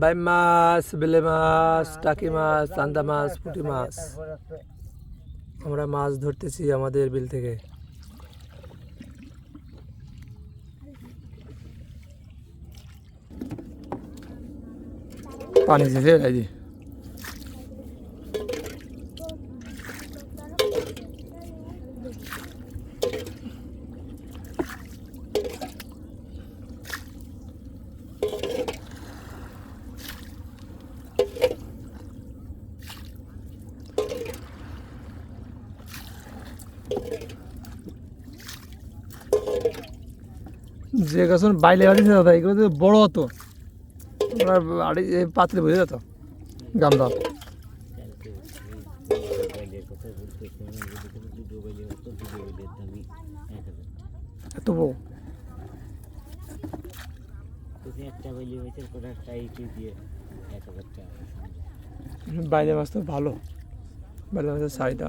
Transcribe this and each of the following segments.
বাইম মাছ বেলে মাছ টাকি মাছ চান্দা মাছ পুঁটি মাছ আমরা মাছ ধরতেছি আমাদের বিল থেকে। পানি ছেড়ে যে গাছ বাইলে বাড়ি দাদা এগুলো তো বড় হতো বাড়ি, এ পাতলে বুঝে যেত হাজার এত বড়? হাজার মাছ তো ভালো বাইলে মাছের চাহিদা।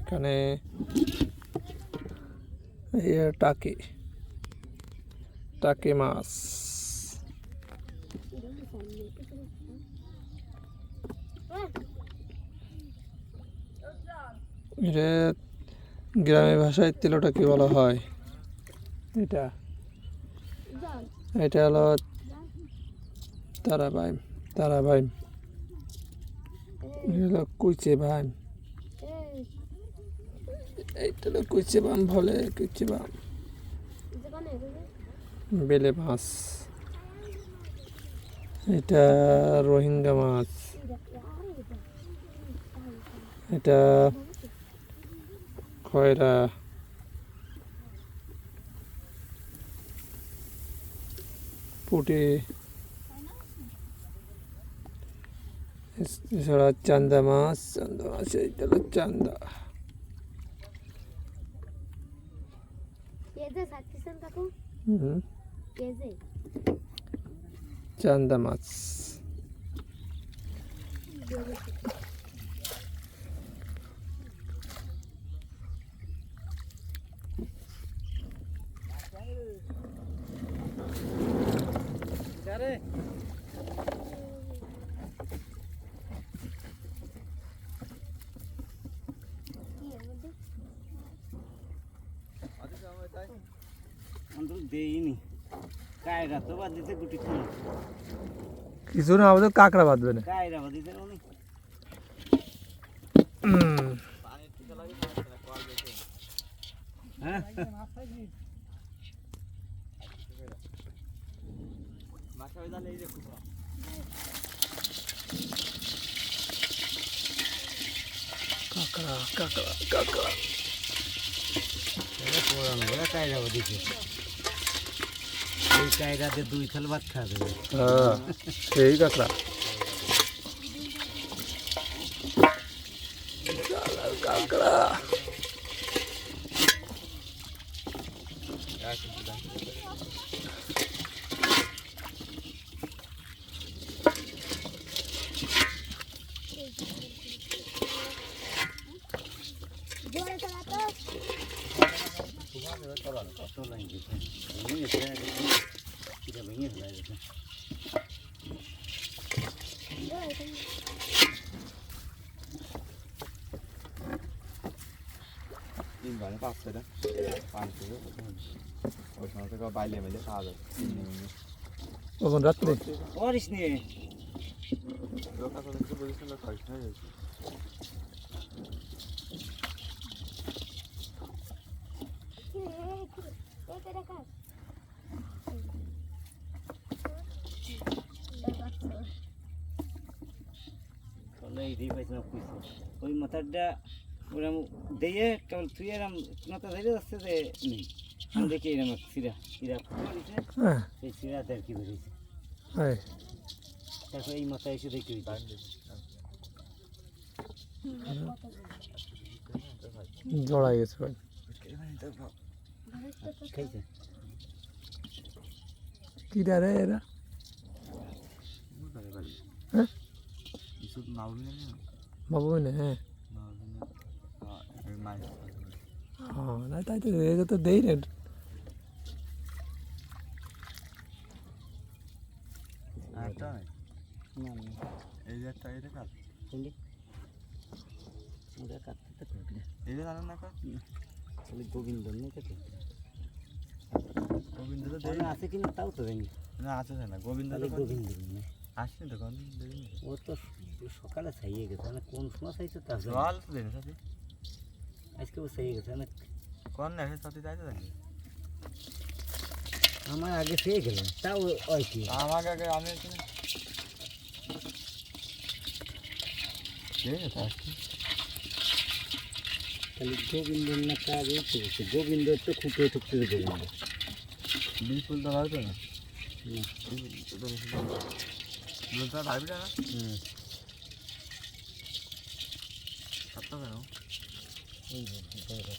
এখানে এই যে টাকি। টাকি মাছ এটা গ্রামের ভাষায় তেলোটাকি বলা হয়? এটা। এটা হলো তারাবাইম তারাবাইম। এটা হলো কুইচে ভাইম এইটা হলো কুইচে বাম বলে কুইচে বাম বেলে মাছ। এটা রোহিঙ্গা মাছ। এটা খয়রা। পুটি। এছাড়া চান্দা মাছ। চান্দা মাছ এইটা হলো চান্দা। সাতকিছেন কাকু হুম কেজে চান্দা মাছ অন্তত দেইনি। কায়রা তো বাদ দিতে গুটি খানা। কিছু না আমাদের কাঁকড়া বাঁধবে না। কায়রা বাদ দিতে হুম হ্যাঁ? কাঁকড়া কাঁকড়া কাঁকড়া। পুরানো বলে কায়রা বাদ দিতে এই কায়রাতে দুই থাল ভাত খাবে হ্যাঁ সেই কথা। কাঁকড়া। কত লাইন দিতে ভেঙে গেছে এটা ভেঙে গেছে তিন বারে পাঁচ টাকা পাঁচ টাকা ওই সময় থেকে বাইলে মেলে খাওয়া যাবে কখন রাত্রে করিস নি লোক আসলে কিছু বুঝেছিল কষ্ট হয়ে গেছে এই টাকা কইছে। ওই মাথাটা ওরম দিয়ে কেবল তুই এরম মাথা ধরে যাচ্ছে যে নেই। আমি দেখি এরম সিরা সিরা হ্যাঁ। সেই সিরাতে আর কি ধরেছে। তারপর এই মাথায় এসে দেখি জড়াই গেছে ভাই। কি রে এরা হ্যাঁ? মাউল নেই বাবু না হ্যাঁ। হ্যাঁ না তাই তো এগুলো তো দেই রে। একটা না না এই যে একটা এটা কাটতে তো এই যে না খালি গোবিন্দ নেই তো গোবিন্দ তো দেই। আছে কিনা তাও তো জানি না আছে না গোবিন্দ তো গোবিন্দ তো দিন ও তো সকালে ছাইয়ে গেছে মানে কোন সময় ছাইছে তা জানি না। জল তো দেন সাথে আজকে ও ছাইয়ে গেছে মানে কোন না সাথে যাইতে জানি আমার আগে খেয়ে গেল তাও ওই কি? আমাকে আগে আমি এখানে ঠিক আছে আসছি খালি গোবিন্দ না কাজ হচ্ছে গেছে গোবিন্দ তো খুঁটে ঠুকতে গোবিন্দ বিপুল তো হয়তো না? না। বলতে ভাবি না? হুম। সত্য কেন এই যে, এই যে,